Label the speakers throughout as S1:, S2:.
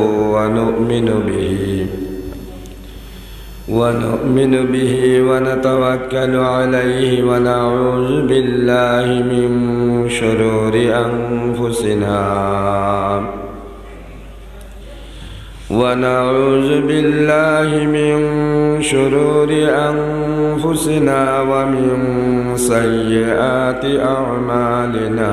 S1: ونؤمن به. ونؤمن به ونتوكل عليه ونعوذ بالله من شرور أنفسنا. ونعوذ بالله من شرور أنفسنا ومن سيئات أعمالنا.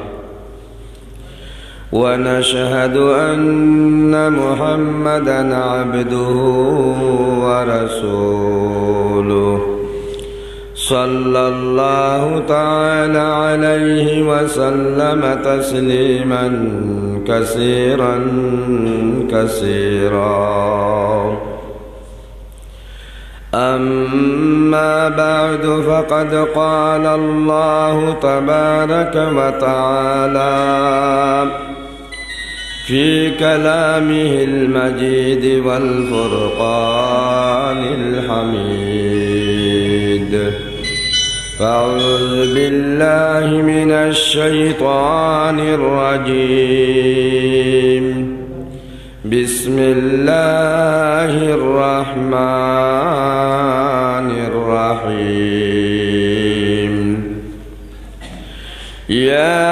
S1: ونشهد أن محمدا عبده ورسوله. صلى الله تعالى عليه وسلم تسليما كثيرا كثيرا. أما بعد فقد قال الله تبارك وتعالى في كلامه المجيد والفرقان الحميد. فأعوذ بالله من الشيطان الرجيم. بسم الله الرحمن الرحيم. يا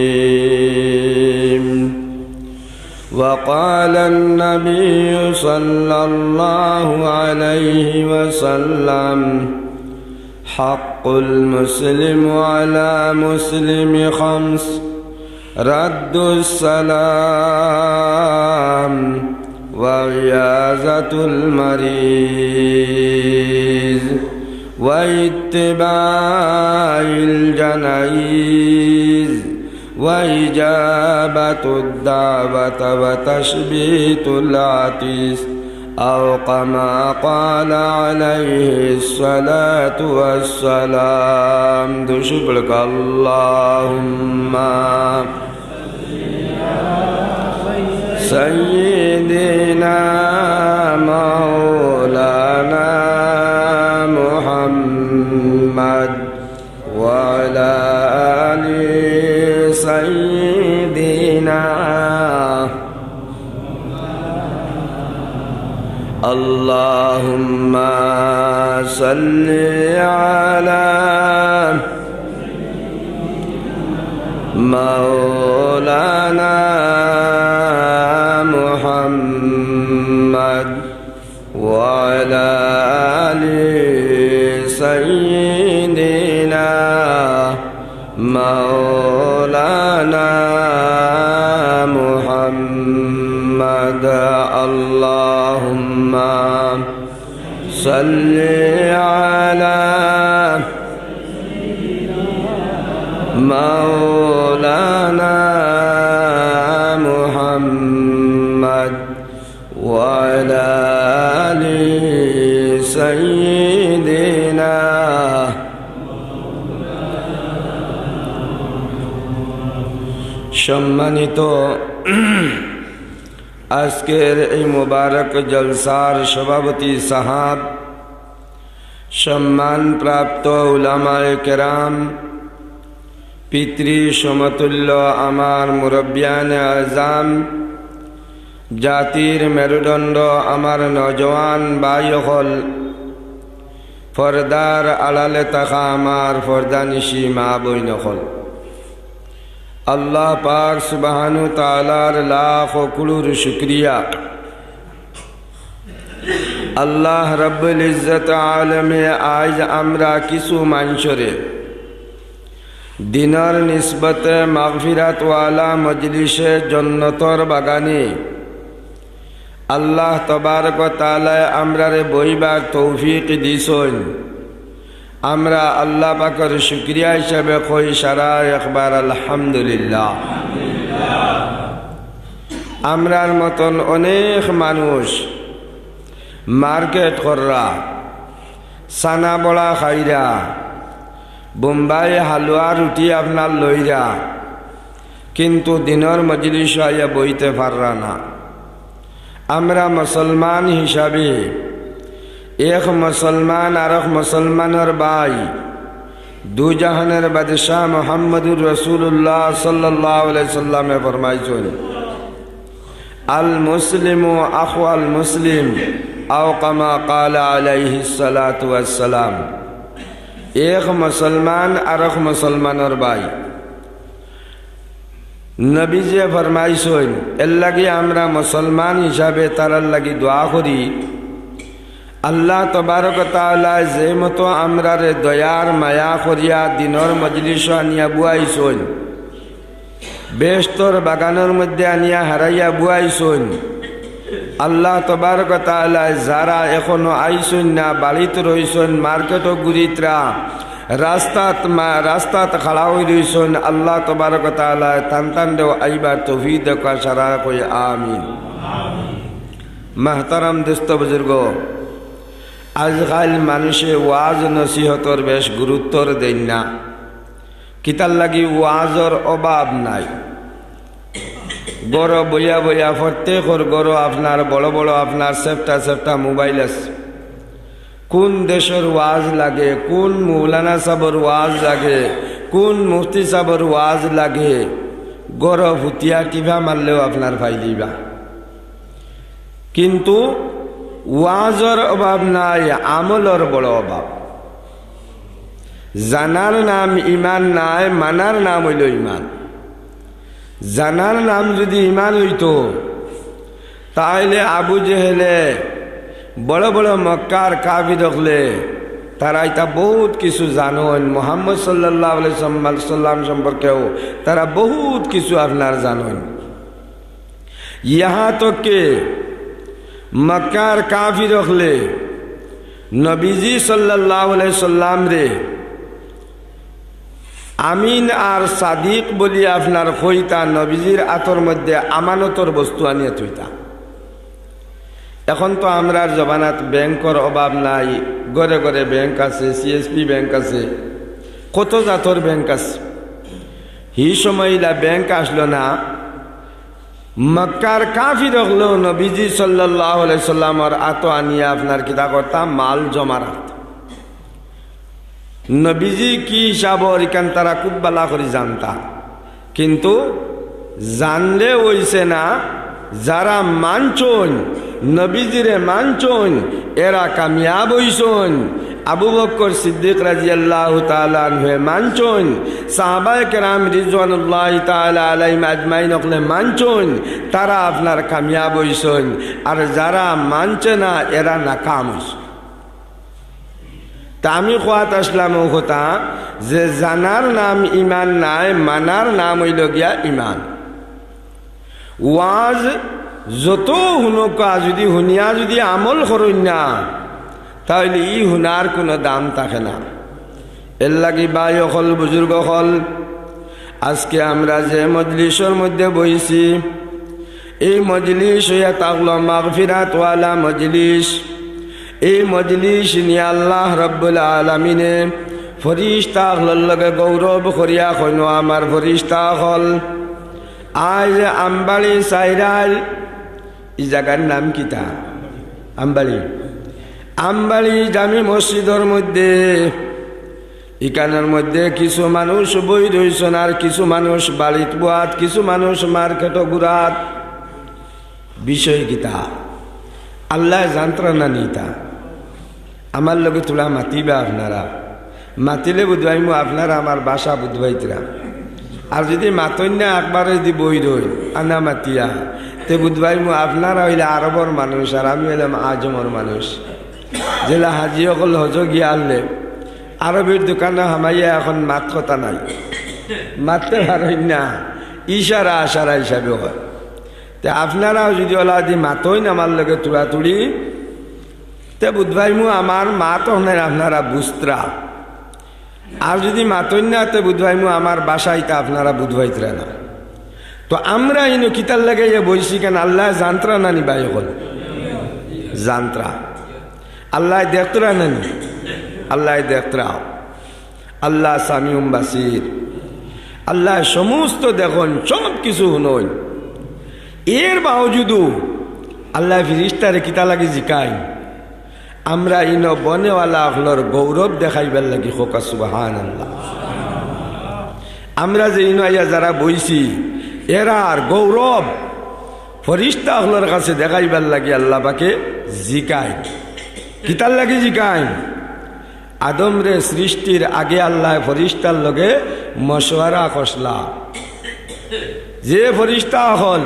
S1: وقال النبي صلى الله عليه وسلم حق المسلم على مسلم خمس رد السلام وعيازة المريض واتباع الجنائز وإجابة الدعوة وتشبيت العتيس أو كما قال عليه الصلاة والسلام. دشبرك اللهم. سيدنا مولانا سيدنا اللهم صل على مولانا مولانا محمد اللهم صل على مولانا আজকের এই মোবারক জলসার সভাপতি সাহাব সম্মানপ্রাপ্ত উলামায় কেরাম, পিতৃ সমতুল্য আমার মুরব্বিয়ান আজাম, জাতির মেরুদণ্ড আমার নজওয়ান বায়ুহল, ফরদার আড়ালে থাকা আমার ফরদানিশি মা বৈনহল। আল্লাহ পাক সুবাহানু তালার লাখ কুলুর শুক্রিয়া। আল্লাহ রব্বুল ইজ্জত আলমে আজ আমরা কিছু মানুষরে দিনর নিসবতে মাগফিরাতওয়ালা মজলিসে জন্নতর বাগানে। আল্লাহ তবারক তালায় আমরারে বইবার তৌফিক দিছন আমরা আল্লাহ পাকর শুক্রিয়া হিসাবে কই সারা একবার আলহামদুলিল্লাহ। আমরার মতন অনেক মানুষ মার্কেট কররা, সানা বড়া খাইরা, বোম্বাই হালুয়া রুটি আপনার লইরা, কিন্তু দিনের মজলিস বইতে পাররা না। আমরা মুসলমান হিসাবে এক মুসলমান আর এক মুসলমানের ভাই দুজাহানের বাদশাহ মোহাম্মদুর রসুল্লাহ সাল্লাহ সাল্লামে ফরমাইছেন, আল মুসলিম আখু আল মুসলিম আও কামা কালা আলাইহি সালাতু সালাম এক মুসলমান আর এক মুসলমানের ভাই। নবীজে ফরমাইছেন, এর লাগি আমরা মুসলমান হিসাবে তারার লাগি দোয়া করি। আল্লাহ তবারক যে মতো আমরারে দয়ার মায়া করিয়া দিনর মজলিস আনিয়া বুয়াইছেন বেস্তর বাগানের মধ্যে আনিয়া হারাইয়া বুয়াইছেন, আল্লাহ তবারক তাআলা যারা এখনও আইসুন না বাড়িতে রইছেন মার্কেটও গুরিতরা রাস্তাত মা, রাস্তাত খাড়া হয়ে রইছেন, আল্লাহ তবারক তাআলা টান টান দেও আইবার তফি দেখা সারা কই, আমিন। মাহতারাম দোস্ত বুজুর্গ আজকাল মানুষে ওয়াজ নসিহতর বেশ গুরুত্বর দেন না। কিতার লাগি ওয়াজর অভাব নাই। গড় বইয়া বইয়া প্রত্যেকর গড় আপনার, বড় বড় আপনার, সেফটা সেফটা মোবাইল আছে কোন দেশের ওয়াজ লাগে, কোন মৌলানা সাবর ওয়াজ লাগে, কোন মুফতি সাবর ওয়াজ লাগে গড় ভুতিয়া টিভা মারলেও আপনার ভাই দিবা কিন্তু ওয়াজর অভাব নাই, আমলর বড় অভাব। জানার নাম ইমান নাই, মানার নাম হইল ইমান। জানার নাম যদি ইমান হইতো, তাহলে আবু জেহেলে বড় বড় মক্কার কাবি রখলে তারা এটা বহুত কিছু জানেন। মোহাম্মদ সাল্লাহ সাল্লাম সম্পর্কেও তারা বহুত কিছু আপনার জানেন। ইহা তো কে? মক্কার কাফি রখলে নবীজি সাল্লাহ সাল্লাম রে, আমিন আর সাদিক বলি আপনার হইতা নবীজির আতর মধ্যে আমানতর বস্তু আনিয়ে থইতা। এখন তো আমরার জবানাত ব্যাংকর অভাব নাই গড়ে গড়ে ব্যাংক আছে সিএসপি ব্যাংক আছে, কত জাতর ব্যাংক আছে। হি সময়লা ব্যাংক আসলো না মক্কার কাফি রাখল নবীজি সাল্লাহ সাল্লামর আত আনিয়ে আপনার কিতা করতাম মাল জমা রাখত নবীজি কি হিসাব এখান তারা খুব বালা করে জানতা। কিন্তু জানলে হইছে না যারা মানছন নবীজিরে মানছন এরা কামিয়াব হইছন আবু বক্কর সিদ্দিক রাজি আল্লাহ হয়ে মানছন সাহাবায় কেরাম রিজওয়ানুল্লাহ তালা আলাইম আজমাইন অকলে মানছন তারা আপনার কামিয়াব হইছন আর যারা মানছে না, এরা নাকাম হইছন তা আমি কোয়াত আসলাম কথা যে জানার নাম ইমান নাই, মানার নাম হইল গিয়া ইমান। ওয়াজ যত শুনকা যদি শুনিয়া যদি আমল করুন না, তাহলে ই শুনার কোনো দাম থাকে না। এর লাগি বাই হল বুজুর্গ হল আজকে আমরা যে মজলিসের মধ্যে বইছি, এই মজলিস হইয়া তাকলো মাগফিরাতওয়ালা মজলিস। এই মজলিস নিয়ে আল্লাহ রব্বুল আলমিনে ফরিস্তা লগে গৌরব করিয়া কইন, আমার ফরিস্তা হল আজ আম্বাড়ি সাইরাল এই জায়গার নাম কিতা আম্বাড়ি আম্বাড়ি জামি মসজিদের মধ্যে ইকানের মধ্যে কিছু মানুষ বই রইছেন আর কিছু মানুষ বাড়িত বুয়াত, কিছু মানুষ মার্কেট গুড়াত বিষয় গীতা আল্লাহ যন্ত্রণা নিতা আমার লগে তোলা মাতিবা আপনারা। মাতিলে বুধবাইমু আপনারা আমার বাসা বুধবাইতরা। আর যদি মাতন না একবার যদি বই রই আনা মাতিয়া। তে বুধবাই মু আপনারা হইলে আরবর মানুষ, আর আমি হইলাম আজমর মানুষ। জেলা হাজি অকল হজ গিয়া আনলে, আরবের দোকানে হামাইয়া এখন মাত কথা নাই। মারতে পারেন না, ইশারা আশারা হিসাবে হয়। তে আপনারাও যদি ওলা দি মাতই না আমার লগে তুড়াতুড়ি, তে বুধবাই মু আমার মাত হনের আপনারা বুস্ত্রা আর যদি মাতই না তে বুধবাই মু আমার বাসায়, তা আপনারা বুধবাইতরা না তো আমরা ইনো কিতার লাগে যে বইছি কেন আল্লাহ জান্ত্রা নানি বাই হল? জান্ত্রা আল্লাহ দেখতরা নানি আল্লাহ দেখতরা আল্লাহ সামিউম বাসির। আল্লাহ সমস্ত দেখুন, সব কিছু শুনই এর বাউজুদু আল্লাহ ফিরিস্তারে কিতা লাগে জিকাই। আমরা ইন বনেওয়ালা হলর গৌরব দেখাইবার লাগি হোকা সুবাহান আল্লাহ আমরা যে ইন আইয়া যারা বইছি এরার গৌরব ফরিস্তা হলর কাছে দেখাইবার লাগি আল্লাহ পাকে জিকাই। কিতার লাগে জিকাই? আদম রে সৃষ্টির আগে আল্লাহ ফরিস্তার লগে মশওয়ারা কসলা যে ফরিস্তা হল,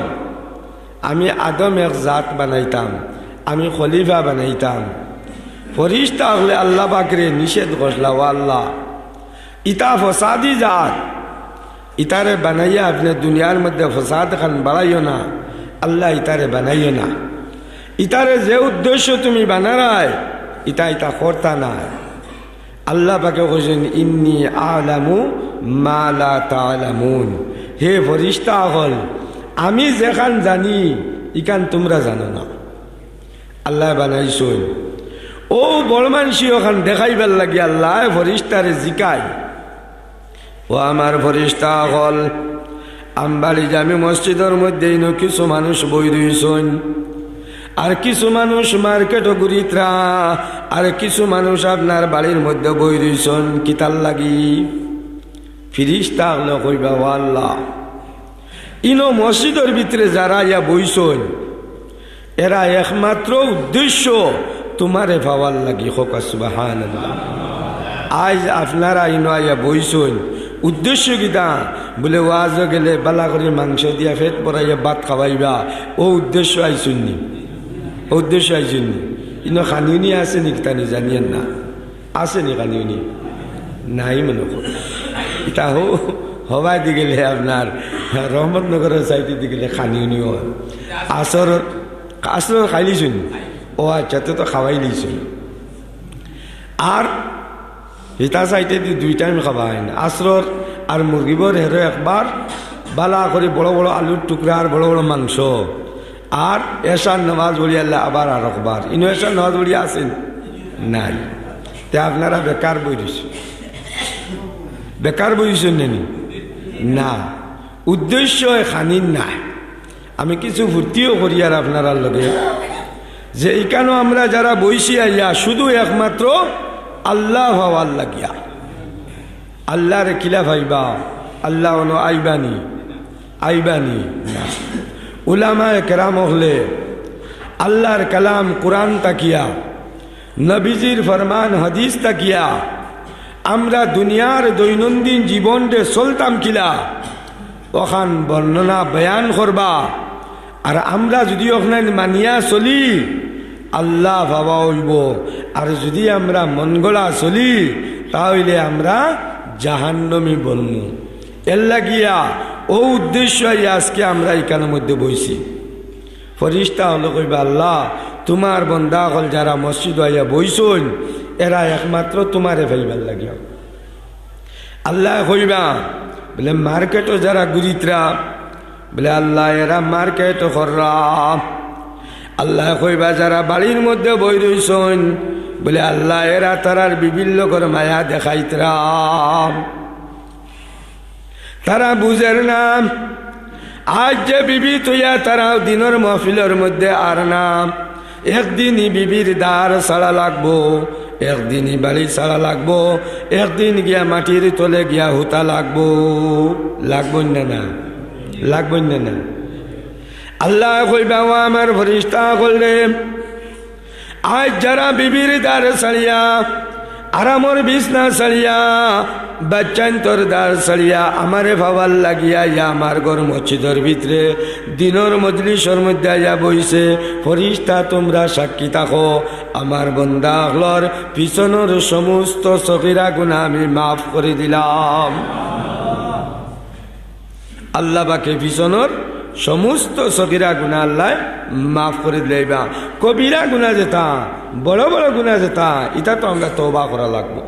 S1: আমি আদম এক জাত বানাইতাম, আমি খলিফা বানাইতাম। ফরিস্তা হলে আল্লাহ বাকরে নিষেধ করলা ও আল্লাহ। ইতা ফসাদি জাত। ইতারে বানাইয়া আপনি দুনিয়ার মধ্যে ফসাদ খান, বাড়াইও না। আল্লাহ ইতারে বানাইও না। ইতারে যে উদ্দেশ্য তুমি বানারায়, ইতা ইতা করতা না আল্লাহ পাকে কৈছেন ইন্নি আলামু মালা তালামুন। হে ফরিস্তা হল, আমি যেখান জানি, ইখান তোমরা জানো না। আল্লাহ বানাইছই ও বড় মানসি ওখান দেখাইবার লাগি আল্লাহ ফরিস্তারে জিকাই। ও আমার ফরিস্তা হল আমবাড়ি জামি মসজিদের মধ্যে কিছু মানুষ বই রইছন আর কিছু মানুষ মার্কেটও ঘুরিত্রা আর কিছু মানুষ আপনার বাড়ির মধ্যে বই রইছন কিতাল লাগি? ফিরিস্তা হলো কইবা আল্লাহ, ইনো মসজিদের ভিতরে যারা ইয়া বইছন এরা একমাত্র উদ্দেশ্য তোমারে পাওয়ার লাগি হোকা সুবাহান আজ আপনারা ইনো আইয়া বইছন উদ্দেশ্য কিতা বলে ওয়াজ গেলে বালা করে মাংস দিয়া ফেট পরাইয়া ভাত খাওয়াইবা। ও উদ্দেশ্য আইসুননি উদ্দেশ্য আইসুননি ইনো খানিউনি আছে নি কিতা জানিয়েন না? আছে নি খানিউনি নাই মনে করো ইতা হো, হবাই দি গেলে আপনার রহমতনগরের সাইডে দি গেলে খানিউনি হয় আসর আসর খাইলিছুন ও আচ্ছা তো খাওয়াই লিছুন আর হিতা সাইডে দি দুই টাইম খাওয়া না। আসরর আর মুরগিবর হেরো একবার বালা করে বড় বড় আলুর টুকরা আর বড় বড় মাংস। আর এসার নামাজ বলি আল্লাহ আবার আর একবার ইনো এসার নামাজ বলি আছেন নাই। তে আপনারা বেকার বই দিছেন বেকার বইছেন নেনি না। উদ্দেশ্য খানিন নাই। আমি কিছু ফুর্তিও করি আর আপনারা লগে যে এখানেও আমরা যারা বইছি আইয়া, শুধু একমাত্র আল্লাহ হওয়ার লাগিয়া। আল্লাহরে কিলা ভাইবা? Allah on আইবানি। আইবানি না। উলামা কেরাম হলে আল্লাহর কালাম কোরআন তাকিয়া, নবীজির ফরমান হাদিস তাকিয়া, আমরা দুনিয়ার দৈনন্দিন জীবনরে চলতাম কিলা, ওখান বর্ণনা বয়ান করবা। আর আমরা যদি ওখানে মানিয়া চলি আল্লাহ ভাবা হইব। আর যদি আমরা মনগড়া চলি, তাহলে আমরা জাহান্নমি বলমু। এর লাগিয়া ও উদ্দেশ্য আজকে আমরা এখানের মধ্যে বইছি। ফরিস্তা হলো কইবা, আল্লাহ, তোমার বন্দা হল যারা মসজিদ আইয়া বইছন এরা একমাত্র তোমারে ফেলবার লাগিয়া। আল্লাহ কইবা, বলে, মার্কেটও যারা গুরিতরা বলে, আল্লাহ, এরা মার্কেট কররা আল্লাহ কইবা, যারা বাড়ির মধ্যে বই রইছন, বলে আল্লাহ, এরা তারার বিভিন্ন করে মায়া দেখাইতরাম। তারা বুঝের নাম, আজ যে বিবি তুইয়া তারা দিনের মহফিলের মধ্যে আর নাম। একদিনই বিবির দ্বার ছাড়া লাগবো, একদিনই বাড়ি ছাড়া লাগবো, একদিন গিয়া মাটির তলে গিয়া হুতা লাগবো। লাগবো না না? লাগবো না না? আল্লাহ কইবা, ও আমার ফরিস্তা করলে আজ যারা বিবির দ্বার ছাড়িয়া, আরামর বিছনা সারিয়া বাচ্চান তোর দার সারিয়া আমারে ভাবার লাগিয়া ইয়া আমার ঘর মসজিদের ভিতরে, দিনর মজলিসর মধ্যে আইয়া বইছে ফরিস্তা তোমরা সাক্ষী থাকো, আমার বন্দাহলর পিছনের সমস্ত সকিরা গুণা আমি মাফ করে দিলাম। আল্লাহ বাকে পিছনের সমস্ত সকিরা গুণা আল্লাহ মাফ করে দিলাইবা কবিরা গুণা যেতা বড় বড় গুণা যেতা এটা তো আমরা তবা করা লাগবো।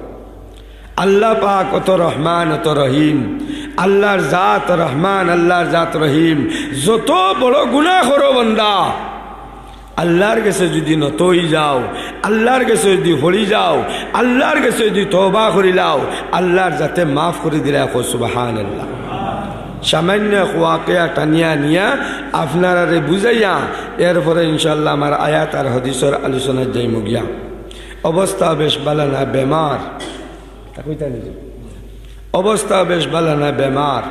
S1: আল্লাহ পাক অত রহমান, অত রহিম। আল্লাহর জাত রহমান, আল্লাহর জাত রহিম। যত বড় গুণা করো বন্দা, আল্লাহর কাছে যদি নতই যাও, আল্লাহর কাছে যদি হরি যাও, আল্লাহর কাছে যদি তবা করি লাও আল্লাহর যাতে মাফ করে দিলে সুবাহান আল্লাহ সামান্য খোয়াকে টানিয়া নিয়া আপনারারে বুঝাইয়া, এরপরে ইনশাল্লাহ আমার আয়াত আর হদিসর আলোচনার যাই মুগিয়া অবস্থা বেশ বালা না, বেমার। অবস্থা বেশ বালা না, বেমার।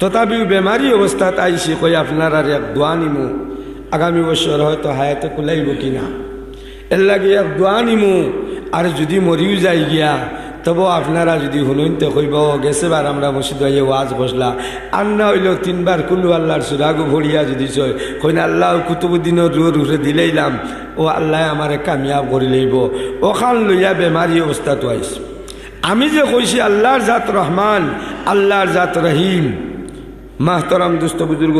S1: তথাপিও বেমারি অবস্থাত আইসি কই আপনার এক দোয়া নিমু। আগামী বছর হয়তো হায়াতে কুলাইব কিনা। এর লাগে এক দোয়া নিমু, আর যদি মরিও যাই গিয়া তবু আপনারা যদি শুনুন তো কইব গেছে বার আমরা মসজিদ হইয়ে ওয়াজ বসলা। আর না হইলেও তিনবার কুল্লু আল্লাহর সুরাগু ভরিয়া যদি চয়। কইন, আল্লাহ কুতুবুদ্দিনের রুর উঠে দিলেইলাম। ও আল্লাহ আমারে কামিয়াব করে লইব। ওখান লইয়া বেমারি অবস্থা তো আইস। আমি যে কইছি, আল্লাহর জাত রহমান, আল্লাহর জাত রহিম। মাহতরাম দুস্থ বুজুর্গ